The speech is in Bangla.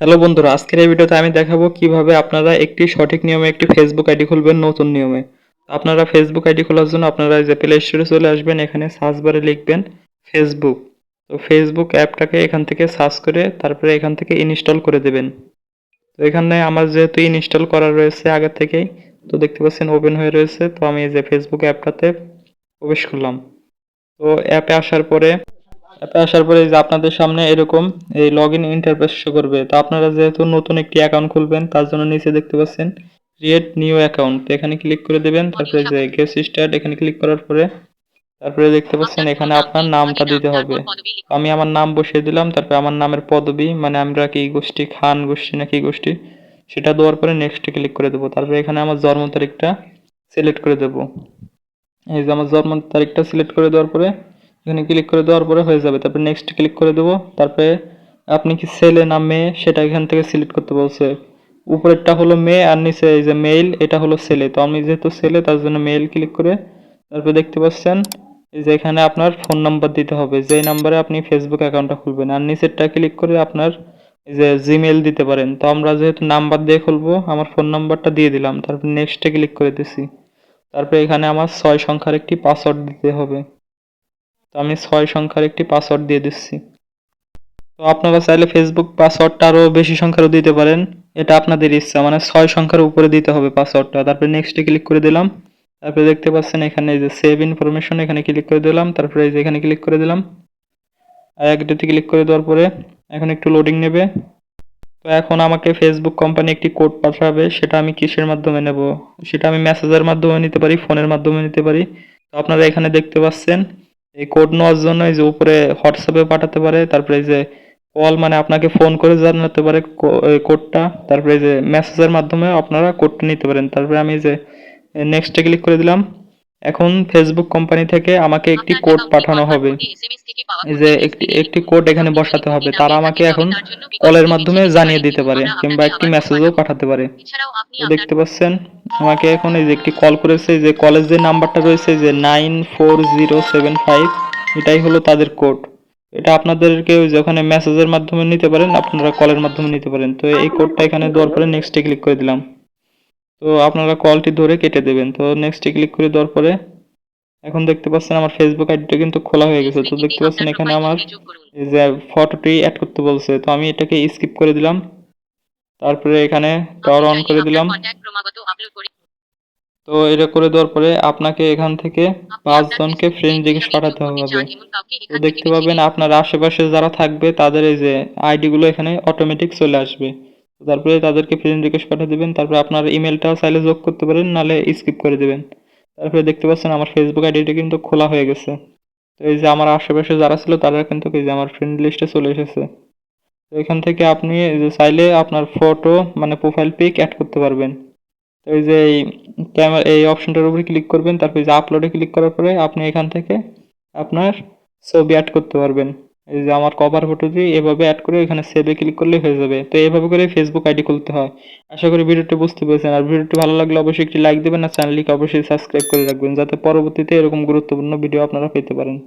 হ্যালো বন্ধুরা, আজকের এই ভিডিওতে আমি দেখাবো কীভাবে আপনারা একটি সঠিক নিয়মে একটি ফেসবুক আইডি খুলবেন নতুন নিয়মে। আপনারা ফেসবুক আইডি খোলার জন্য আপনারা যে প্লে স্টোরে চলে আসবেন, এখানে সার্চ বারে লিখবেন ফেসবুক তো ফেসবুক অ্যাপটাকে এখান থেকে সার্চ করে তারপরে এখান থেকে ইনস্টল করে দেবেন। তো এখানে আমার যেহেতু ইনস্টল করা রয়েছে আগে থেকেই, তো দেখতে পাচ্ছেন ওপেন হয়ে রয়েছে, তো আমি এই যে ফেসবুক অ্যাপটাতে প্রবেশ করলাম। তো অ্যাপে আসার পরে অ্যাপে আসার পরে যে আপনাদের সামনে এরকম এই লগ ইন ইন্টারফেস শো করবে, তো আপনারা যেহেতু নতুন একটি অ্যাকাউন্ট খুলবেন, তার জন্য নিচে দেখতে পাচ্ছেন ক্রিয়েট নিউ অ্যাকাউন্ট এখানে ক্লিক করে দেবেন, তারপরে যে গেস স্টার্ট এখানে ক্লিক করার পরে তারপরে দেখতে পাচ্ছেন এখানে আপনার নামটা দিতে হবে। আমি আমার নাম বসিয়ে দিলাম, তারপরে আমার নামের পদবি মানে আমরা কি গোষ্ঠী, খান গোষ্ঠী না কি গোষ্ঠী, সেটা দেওয়ার পরে নেক্সটে ক্লিক করে দেবো। তারপরে এখানে আমার জন্ম তারিখটা সিলেক্ট করে দেবো। এই যে আমার জন্ম তারিখটা সিলেক্ট করে দেওয়ার পরে এখানে ক্লিক করে দেওয়ার পরে হয়ে যাবে। তারপরে নেক্সট ক্লিক করে দেবো। তারপরে আপনি কি ছেলে না মেয়ে, সেটা এখান থেকে সিলেক্ট করতে বলছে। উপরেরটা হলো মেয়ে আর নিচে এই যে মেইল এটা হলো ছেলে তো আমি যেহেতু ছেলে তার জন্য মেইল ক্লিক করে তারপরে দেখতে পাচ্ছেন, এই যে এখানে আপনার ফোন নাম্বার দিতে হবে। যেই নাম্বারে আপনি ফেসবুক অ্যাকাউন্টটা খুলবেন। আর নিচেরটা ক্লিক করে আপনার এই যে জিমেল দিতে পারেন। তো আমরা যেহেতু নাম্বার দিয়ে খুলবো, আমার ফোন নাম্বারটা দিয়ে দিলাম। তারপর নেক্সটে ক্লিক করে দিছি। তারপরে এখানে আমার ছয় সংখ্যার একটি পাসওয়ার্ড দিতে হবে। তো আমি ছয় সংখ্যার একটি পাসওয়ার্ড দিয়ে দিচ্ছি। তো আপনারা চাইলে ফেসবুক পাসওয়ার্ডটা আরও বেশি সংখ্যারও দিতে পারেন। এটা আপনাদের ইচ্ছা মানে ছয় সংখ্যার উপরে দিতে হবে পাসওয়ার্ডটা তারপরে নেক্সটে ক্লিক করে দিলাম। তারপরে দেখতে পাচ্ছেন এখানে যে সেভ ইনফরমেশন এখানে ক্লিক করে দিলাম। তারপরে এই যে এখানে ক্লিক করে দিলাম। আর একটাতে ক্লিক করে দেওয়ার পরে এখন একটু লোডিং নেবে। তো এখন আমাকে ফেসবুক কোম্পানি একটি কোড পাঠাবে। সেটা আমি কিসের মাধ্যমে নেব? সেটা আমি মেসেজের মাধ্যমে নিতে পারি ফোনের মাধ্যমে নিতে পারি। তো আপনারা এখানে দেখতে পাচ্ছেন এই কোড নেওয়ার জন্য এই যে উপরে হোয়াটসঅ্যাপে পাঠাতে পারে, তারপরে এই যে কল মানে আপনাকে ফোন করে জানাতে পারে কোডটা তারপরে এই যে মেসেজের মাধ্যমে আপনারা কোডটা নিতে পারেন। তারপরে আমি যে নেক্সটে ক্লিক করে দিলাম। এখন ফেসবুক কোম্পানি থেকে আমাকে একটি কোড পাঠানো হবে যে একটি একটি কোড এখানে বসাতে হবে। তারা আমাকে এখন কলের মাধ্যমে জানিয়ে দিতে পারে কিংবা একটি মেসেজও পাঠাতে পারে। দেখতে পাচ্ছেন? আমাকে এখন এই যে একটি কল করেছে যে কলের যে নাম্বারটা রয়েছে যে nine four zero seven five এটাই হলো তাদের কোড এটা আপনাদেরকে ওই যে ওখানে মেসেজের মাধ্যমে নিতে পারেন আপনারা কলের মাধ্যমে নিতে পারেন। তো এই কোডটা এখানে দেওয়ার পরে নেক্সটে ক্লিক করে দিলাম। তো আপনারা কলটি ধরে কেটে দেবেন। তো নেক্সটে ক্লিক করে দেওয়ার পরে এখন দেখতে পাচ্ছেন আমার ফেসবুক আইডিটা কিন্তু খোলা হয়ে গেছে। তো দেখতে পাচ্ছেন এখানে আমার যে ফটোটি অ্যাড করতে বলছে। তো আমি এটাকে স্কিপ করে দিলাম। তারপরে এখানে টাওয়ার অন করে দিলাম। তো এটা করে দেওয়ার পরে আপনাকে এখান থেকে পাঁচজনকে ফ্রেন্ড রিকোয়েস্ট পাঠাতে হবে। তো দেখতে পাবেন আপনার আশেপাশে যারা থাকবে, তাদের এই যে আইডি গুলো এখানে অটোমেটিক চলে আসবে। তারপরে তাদেরকে ফ্রেন্ড রিকোয়েস্ট পাঠিয়ে দেবেন, তারপরে আপনার ইমেলটাও চাইলে যোগ করতে পারেন, নাহলে স্কিপ করে দেবেন। তারপরে দেখতে পাচ্ছেন আমার ফেসবুক আইডিটা কিন্তু খোলা হয়ে গেছে। তো এই যে আমার আশেপাশে যারা ছিল, তারা কিন্তু এই যে আমার ফ্রেন্ড লিস্টে চলে এসেছে। তো এখান থেকে আপনি যে চাইলে আপনার ফটো মানে প্রোফাইল পিক অ্যাড করতে পারবেন। তো এই যে এই ক্যামেরা এই অপশনটার উপরে ক্লিক করবেন, তারপরে যে আপলোডে ক্লিক করার পরে আপনি এখান থেকে আপনার ছবি অ্যাড করতে পারবেন। এই যে আমার কভার ফটো দিয়ে এভাবে অ্যাড করে এখানে সেভে ক্লিক করলে হয়ে যাবে। তো এভাবে করে ফেসবুক আইডি খুলতে হয়। আশা করি ভিডিওটি বুঝতে পেরেছেন। আর ভিডিওটি ভালো লাগলে অবশ্যই একটি লাইক দেবেন আর চ্যানেলটিকে অবশ্যই সাবস্ক্রাইব করে রাখবেন, যাতে পরবর্তীতে এরকম গুরুত্বপূর্ণ ভিডিও আপনারা পেতে পারেন।